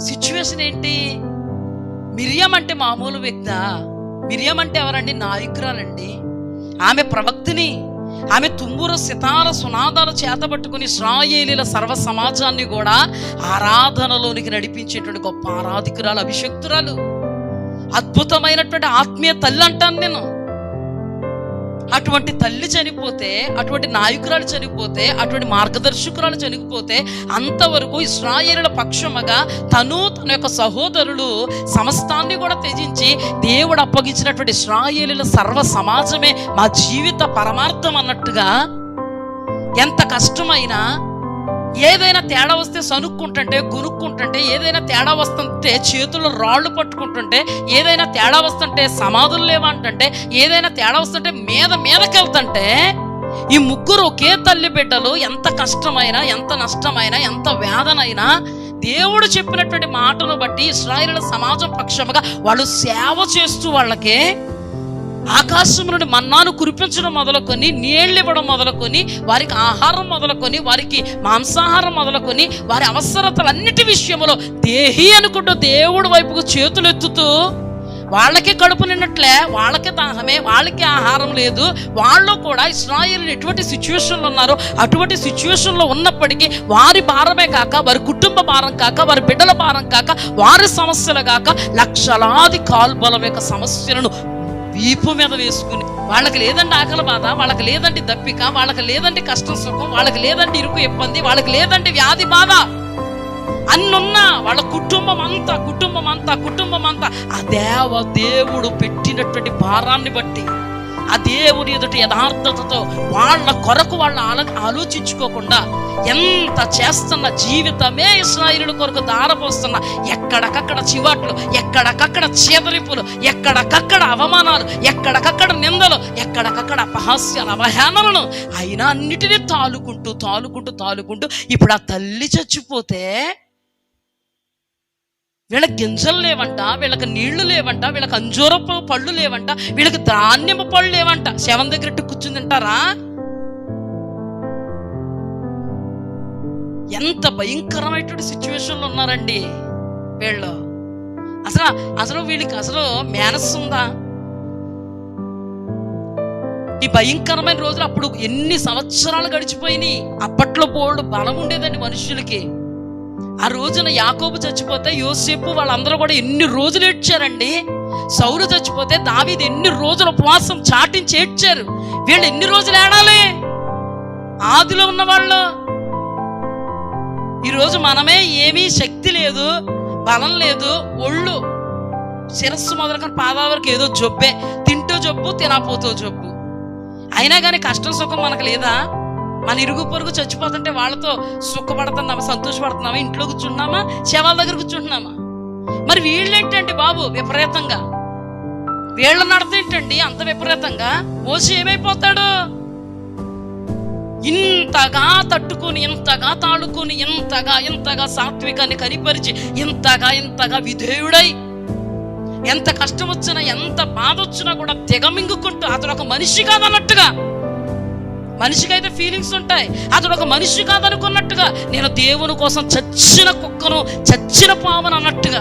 Situation ఏంటి? మిరియం అంటే మామూలు వ్యక్త? మిరియం అంటే ఎవరండి? నాయకురాలండి. ఆమె ప్రవక్తిని ఆమె తుమ్ముర సితార సునాదాలు చేతబట్టుకుని శ్రాయేలీల సర్వ సమాజాన్ని కూడా ఆరాధనలోనికి నడిపించేటువంటి గొప్ప ఆరాధికురాలు అభిషక్తురాలు. అద్భుతమైనటువంటి ఆత్మీయ తల్లి అంటాను నేను. అటువంటి తల్లి చనిపోతే అటువంటి నాయకురాలు చనిపోతే అటువంటి మార్గదర్శకురాలు చనిపోతే అంతవరకు ఇస్రాయేలుల పక్షముగా తను తన యొక్క సహోదరులు సమస్తాన్ని కూడా త్యజించి దేవుడు అప్పగించినటువంటి ఇస్రాయేలుల సర్వ సమాజమే మా జీవిత పరమార్థం అన్నట్టుగా ఎంత కష్టమైనా ఏదైనా తేడా వస్తే సనుక్కుంటుంటే గునుక్కుంటుంటే ఏదైనా తేడా వస్తుంటే చేతుల్లో రాళ్ళు పట్టుకుంటుంటే ఏదైనా తేడా వస్తుంటే సమాధులు లేవంటుంటే ఏదైనా తేడా వస్తుంటే మీద మీదకి వెళ్తుంటే ఈ ముగ్గురు ఒకే తల్లి బిడ్డలు ఎంత కష్టమైనా ఎంత నష్టమైనా ఎంత వేదనైనా దేవుడు చెప్పినటువంటి మాటను బట్టి ఇస్రాయిల్ సమాజం పక్షముగా వాళ్ళు సేవ చేస్తూ వాళ్ళకి ఆకాశం నుండి మన్నాను కురిపించడం మొదలుకొని నీళ్ళు ఇవ్వడం మొదలుకొని వారికి ఆహారం మొదలుకొని వారికి మాంసాహారం మొదలుకొని వారి అవసరతలన్నిటి విషయంలో దేహి అనుకుంటూ దేవుడు వైపుకు చేతులు ఎత్తుతూ వాళ్ళకి కడుపు నిన్నట్లే వాళ్ళకి దాహమే వాళ్ళకి ఆహారం లేదు వాళ్ళు కూడా ఇస్రాయిల్ ఎటువంటి సిచ్యువేషన్లో ఉన్నారో అటువంటి సిచ్యువేషన్లో ఉన్నప్పటికీ వారి భారమే కాక వారి కుటుంబ భారం కాక వారి బిడ్డల భారం కాక వారి సమస్యలు కాక లక్షలాది కాల్బలం యొక్క సమస్యలను వీపు మీద వేసుకుని వాళ్ళకి లేదండి ఆకలి బాధ వాళ్ళకి లేదండి దప్పిక వాళ్ళకి లేదండి కష్టం సుఖం వాళ్ళకి లేదండి ఇరుకు ఇబ్బంది వాళ్ళకి లేదండి వ్యాధి బాధ. అన్నున్నా వాళ్ళ కుటుంబం అంతా కుటుంబం అంతా కుటుంబం అంతా ఆ దేవ దేవుడు పెట్టినటువంటి భారాన్ని బట్టి ఆ దేవుని ఎదుటి యథార్థతతో వాళ్ళ కొరకు వాళ్ళ ఆలో ఆలోచించుకోకుండా ఎంత చేస్తున్న జీవితమే ఇస్రాయిలుల కొరకు దారపోస్తున్న ఎక్కడకక్కడ చివాట్లు ఎక్కడకక్కడ చీదరింపులు ఎక్కడకక్కడ అవమానాలు ఎక్కడకక్కడ నిందలు ఎక్కడకక్కడ అపహాస్యాలు అవహేళనలు అయినా అన్నిటినీ తాలుకుంటూ తాలుకుంటూ తాలుకుంటూ ఇప్పుడు ఆ తల్లి చచ్చిపోతే వీళ్ళకి గింజలు లేవంట వీళ్ళకి నీళ్ళు లేవంట వీళ్ళకి అంజూరపు పళ్ళు లేవంట వీళ్ళకి ధాన్యం పళ్ళు లేవంట. శవం దగ్గర ఇట్టు కూర్చుని తింటారా? ఎంత భయంకరమైనటువంటి సిచ్యువేషన్లో ఉన్నారండి వీళ్ళు. అసలు అసలు వీళ్ళకి అసలు మేనస్సు ఉందా? ఈ భయంకరమైన రోజులు అప్పుడు ఎన్ని సంవత్సరాలు గడిచిపోయినాయి? అప్పట్లో బోల్డ్ బలం ఉండేదండి మనుషులకి. ఆ రోజున యాకోబు చచ్చిపోతే యోసేపు వాళ్ళందరూ కూడా ఎన్ని రోజులు ఏడ్చారండి? సౌరు చచ్చిపోతే దావీది ఎన్ని రోజులు ఉపవాసం చాటించి ఏడ్చారు? వీళ్ళు ఎన్ని రోజులు ఏడాలి? ఆదిలో ఉన్న వాళ్ళు ఈరోజు మనమే ఏమీ శక్తి లేదు బలం లేదు ఒళ్ళు శిరస్సు మొదలుకొని పాదాల వరకు ఏదో జబ్బే. తింటూ జబ్బు తినపోతూ జబ్బు. అయినా కానీ కష్టం సుఖం మనకు లేదా? మన ఇరుగు పొరుగు చచ్చిపోతుంటే వాళ్ళతో సుఖపడుతున్నామా సంతోషపడుతున్నామా ఇంట్లో కూర్చున్నామా శవాల దగ్గర కూర్చుంటున్నామా? మరి వీళ్ళేంటండి బాబు విపరీతంగా? వీళ్ళ నడతేంటండి అంత విపరీతంగా? మోసి ఏమైపోతాడు? ఇంతగా తట్టుకొని ఇంతగా తాడుకొని ఇంతగా ఇంతగా సాత్వికాన్ని కనిపరిచి ఇంతగా ఇంతగా విధేయుడై ఎంత కష్టం వచ్చినా ఎంత బాధ వచ్చినా కూడా తెగమింగుకుంటూ అతను ఒక మనిషి కాదన్నట్టుగా మనిషికైతే ఫీలింగ్స్ ఉంటాయి. అతడు ఒక మనిషి కాదనుకున్నట్టుగా నేను దేవుని కోసం చచ్చిన కుక్కను చచ్చిన పామును అన్నట్టుగా.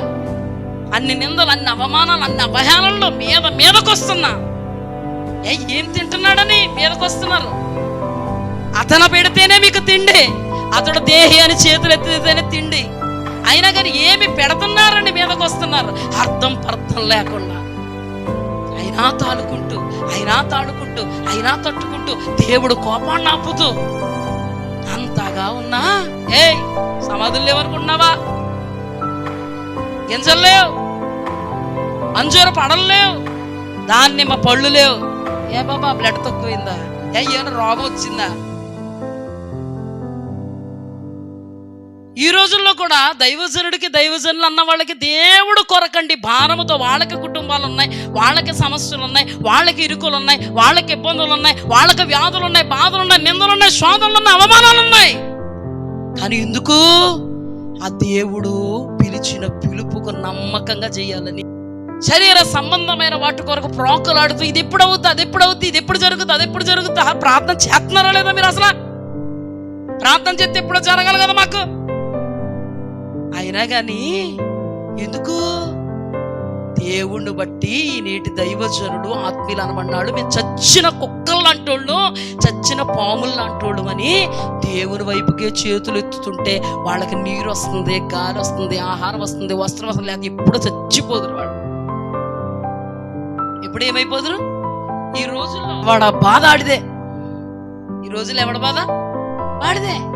అన్ని నిందలు అన్ని అవమానాలు అన్ని అవహేళనలు మీద మీదకొస్తున్నా. ఏ ఏం తింటున్నాడని మీదకొస్తున్నారు? అతను పెడితేనే మీకు తిండి. అతడు దేహి అని చేతులు ఎత్తితేనే తిండి. అయినా కానీ ఏమి పెడుతున్నారని మీదకొస్తున్నారు? అర్థం పర్థం లేకుండా. అయినా తాలుకుంటూ అయినా తాడుకుంటూ అయినా తట్టుకుంటూ దేవుడు కోపాన్ని ఆపుతూ అంతగా ఉన్నా? ఏయ్ సమాధులు ఎవరుకున్నావా గింజలు లేవు. అంజూర పడలు లేవు. మా పళ్ళు లేవు. ఏ బాబా బ్లడ్ తక్కువైందా? ఏ ఏమైనా రోగం వచ్చిందా? కూడా దైవజనుడికి దైవజనులు అన్న వాళ్ళకి దేవుడు కొరకండి. భారముతో వాళ్ళకి కుటుంబాలు ఉన్నాయి వాళ్ళకి సమస్యలు ఉన్నాయి వాళ్ళకి ఇరుకులు ఉన్నాయి వాళ్ళకి ఇబ్బందులు ఉన్నాయి వాళ్ళకి వ్యాధులు ఉన్నాయి బాధలు ఉన్నాయి నిందలు ఉన్నాయి శోధనలు ఉన్నాయి అవమానాలు ఉన్నాయి కానీ ఎందుకు? ఆ దేవుడు పిలిచిన పిలుపుకు నమ్మకంగా చేయాలని. శరీర సంబంధమైన వాటి కొరకు ప్రోకలాడుతూ ఇది ఎప్పుడు అవుతుంది అది ఎప్పుడు అవుతుంది ఇది ఎప్పుడు జరుగుతుంది అది ఎప్పుడు జరుగుతుంది ప్రార్థన చేస్తున్నారా లేదా మీరు అసలు? ప్రార్థన చేస్తే ఎప్పుడో జరగాలి కదా మాకు. అయినా కానీ ఎందుకు? దేవుణ్ణి బట్టి ఈ నేటి దైవజనుడు ఆత్మీయులు అనమన్నాడు మేము చచ్చిన కుక్కలు లాంటోళ్ళు చచ్చిన పాములు లాంటోళ్ళు అని దేవుని వైపుకే చేతులు ఎత్తుతుంటే వాళ్ళకి నీరు వస్తుంది గాలి వస్తుంది ఆహారం వస్తుంది వస్త్రం వస్తుంది. లేకపోతే ఎప్పుడు చచ్చిపోదురు వాడు ఎప్పుడు ఏమైపోదురు? ఈ రోజుల్లో వాడ బాధ ఆడిదే. ఈ రోజుల్లో ఎవడ బాధ? వాడిదే.